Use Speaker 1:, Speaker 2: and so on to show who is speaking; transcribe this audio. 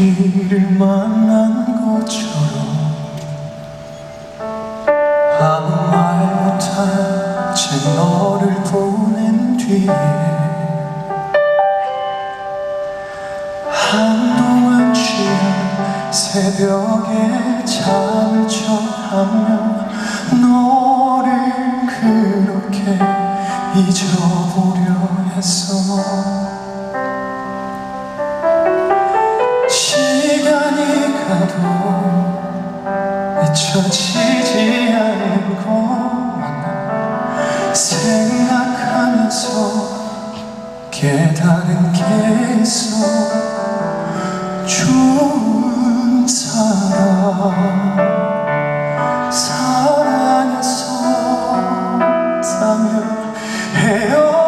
Speaker 1: 길을 만난 것처럼 아무 말 못한 채 너를 보낸 뒤에 한동안 취한 새벽에 잠을 청하며 너를 그렇게 잊어버려 지나도 잊혀지지 않은 것만 생각하면서 깨달은 게 있어 좋은 사람 사랑했었다면 헤어